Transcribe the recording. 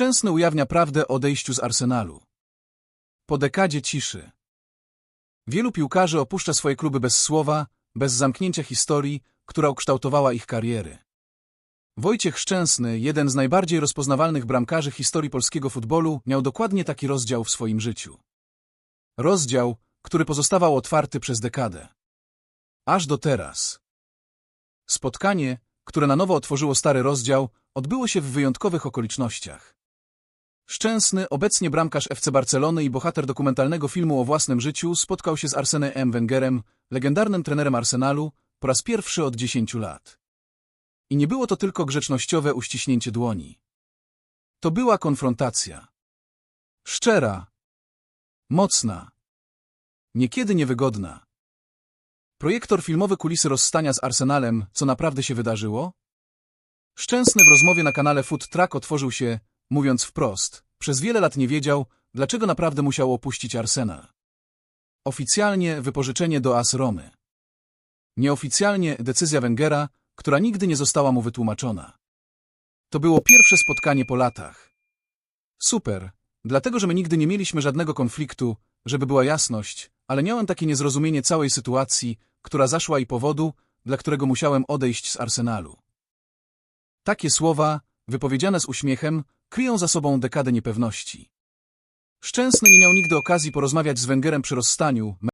Szczęsny ujawnia prawdę o odejściu z Arsenalu. Po dekadzie ciszy. Wielu piłkarzy opuszcza swoje kluby bez słowa, bez zamknięcia historii, która ukształtowała ich kariery. Wojciech Szczęsny, jeden z najbardziej rozpoznawalnych bramkarzy historii polskiego futbolu, miał dokładnie taki rozdział w swoim życiu. Rozdział, który pozostawał otwarty przez dekadę. Aż do teraz. Spotkanie, które na nowo otworzyło stary rozdział, odbyło się w wyjątkowych okolicznościach. Szczęsny, obecnie bramkarz FC Barcelony i bohater dokumentalnego filmu o własnym życiu, spotkał się z Arsenem M. Wengerem, legendarnym trenerem Arsenalu, po raz pierwszy od 10 lat. I nie było to tylko grzecznościowe uściśnięcie dłoni. To była konfrontacja. Szczera. Mocna. Niekiedy niewygodna. Projektor filmowy kulisy rozstania z Arsenalem, co naprawdę się wydarzyło? Szczęsny w rozmowie na kanale Food Track otworzył się, mówiąc wprost, przez wiele lat nie wiedział, dlaczego naprawdę musiał opuścić Arsenal. Oficjalnie wypożyczenie do AS Romy. Nieoficjalnie decyzja Wengera, która nigdy nie została mu wytłumaczona. To było pierwsze spotkanie po latach. Super, dlatego że my nigdy nie mieliśmy żadnego konfliktu, żeby była jasność, ale miałem takie niezrozumienie całej sytuacji, która zaszła i powodu, dla którego musiałem odejść z Arsenalu. Takie słowa, wypowiedziane z uśmiechem, kryją za sobą dekadę niepewności. Szczęsny nie miał nigdy okazji porozmawiać z Wengerem przy rozstaniu,